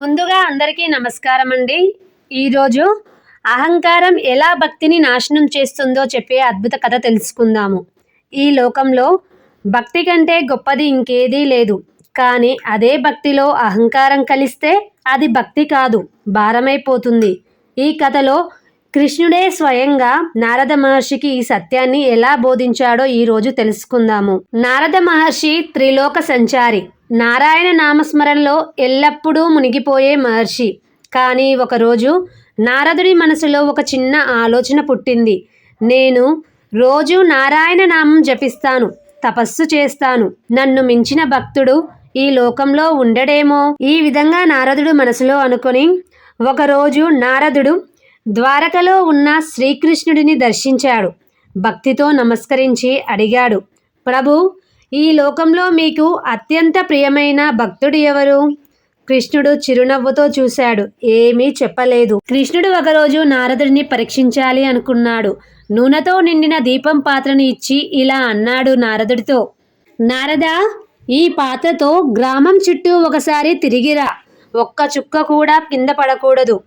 ముందుగా అందరికీ నమస్కారం అండి. ఈరోజు అహంకారం ఎలా భక్తిని నాశనం చేస్తుందో చెప్పే అద్భుత కథ తెలుసుకుందాము. ఈ లోకంలో భక్తి కంటే గొప్పది ఇంకేదీ లేదు. కానీ అదే భక్తిలో అహంకారం కలిస్తే అది భక్తి కాదు భారమైపోతుంది. ఈ కథలో కృష్ణుడే స్వయంగా నారద మహర్షికి ఈ సత్యాన్ని ఎలా బోధించాడో ఈరోజు తెలుసుకుందాము. నారద మహర్షి త్రిలోక సంచారి నారాయణ నామస్మరణలో ఎల్లప్పుడూ మునిగిపోయే మహర్షి. కానీ ఒకరోజు నారదుడి మనసులో ఒక చిన్న ఆలోచన పుట్టింది. నేను రోజు నారాయణ నామం జపిస్తాను తపస్సు చేస్తాను. నన్ను మించిన భక్తుడు ఈ లోకంలో ఉండడేమో? ఈ విధంగా నారదుడు మనసులో అనుకొని ఒకరోజు నారదుడు ద్వారకలో ఉన్న శ్రీకృష్ణుడిని దర్శించాడు. భక్తితో నమస్కరించి అడిగాడు ప్రభు ఈ లోకంలో మీకు అత్యంత ప్రియమైన భక్తుడు ఎవరు? కృష్ణుడు చిరునవ్వుతో చూశాడు. ఏమీ చెప్పలేదు. కృష్ణుడు ఒకరోజు నారదుడిని పరీక్షించాలి అనుకున్నాడు. నూనెతో నిండిన దీపం పాత్రను ఇచ్చి ఇలా అన్నాడు నారదుడితో నారద ఈ పాత్రతో గ్రామం చుట్టూ ఒకసారి తిరిగిరా. ఒక్క చుక్క కూడా కింద పడకూడదు.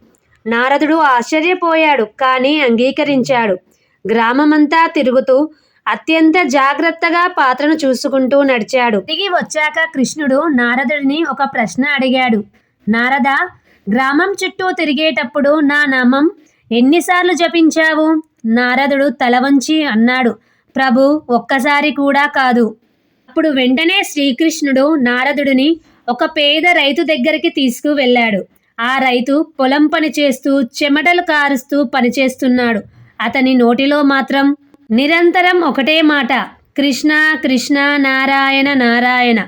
నారదుడు ఆశ్చర్యపోయాడు కానీ అంగీకరించాడు. గ్రామమంతా తిరుగుతూ అత్యంత జాగ్రత్తగా పాత్రను చూసుకుంటూ నడిచాడు. తిరిగి వచ్చాక కృష్ణుడు నారదుడిని ఒక ప్రశ్న అడిగాడు. నారద గ్రామం చుట్టూ తిరిగేటప్పుడు నా నామం ఎన్నిసార్లు జపించావు? నారదుడు తల వంచి అన్నాడు. ప్రభు ఒక్కసారి కూడా కాదు. అప్పుడు వెంటనే శ్రీకృష్ణుడు నారదుడిని ఒక పేద రైతు దగ్గరికి తీసుకువెళ్ళాడు. ఆ రైతు పొలం పని చేస్తూ చెమటలు కారుస్తూ పనిచేస్తున్నాడు అతని నోటిలో మాత్రం నిరంతరం ఒకటే మాట. కృష్ణ కృష్ణ నారాయణ నారాయణ.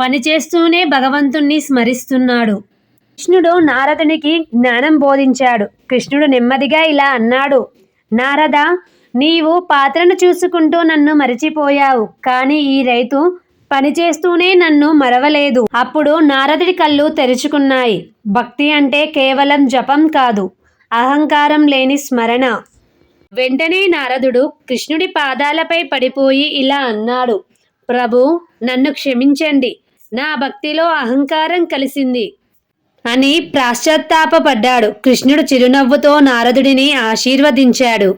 పనిచేస్తూనే భగవంతుణ్ణి స్మరిస్తున్నాడు. కృష్ణుడు నారదునికి జ్ఞానం బోధించాడు. కృష్ణుడు నెమ్మదిగా ఇలా అన్నాడు. నారద నీవు పాత్రను చూసుకుంటూ నన్ను మరిచిపోయావు. కానీ ఈ రైతు పనిచేస్తూనే నన్ను మరవలేదు. అప్పుడు నారదుడి కళ్ళు తెరుచుకున్నాయి. భక్తి అంటే కేవలం జపం కాదు. అహంకారం లేని స్మరణ. వెంటనే నారదుడు కృష్ణుడి పాదాలపై పడిపోయి ఇలా అన్నాడు ప్రభు నన్ను క్షమించండి. నా భక్తిలో అహంకారం కలిసింది అని ప్రాశ్చాత్తాపడ్డాడు కృష్ణుడు చిరునవ్వుతో నారదుడిని ఆశీర్వదించాడు.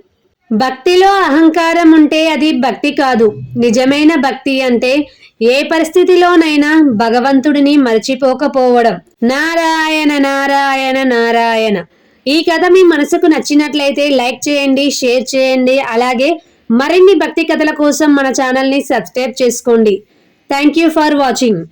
భక్తిలో అహంకారం ఉంటే అది భక్తి కాదు. నిజమైన భక్తి అంటే ఏ పరిస్థితిలోనైనా భగవంతుడిని మర్చిపోకపోవడం. నారాయణ నారాయణ నారాయణ. ఈ కథ మీ మనసుకు నచ్చినట్లయితే లైక్ చేయండి షేర్ చేయండి. అలాగే మరిన్ని భక్తి కథల కోసం మన ఛానల్ని సబ్స్క్రైబ్ చేసుకోండి. Thank you for watching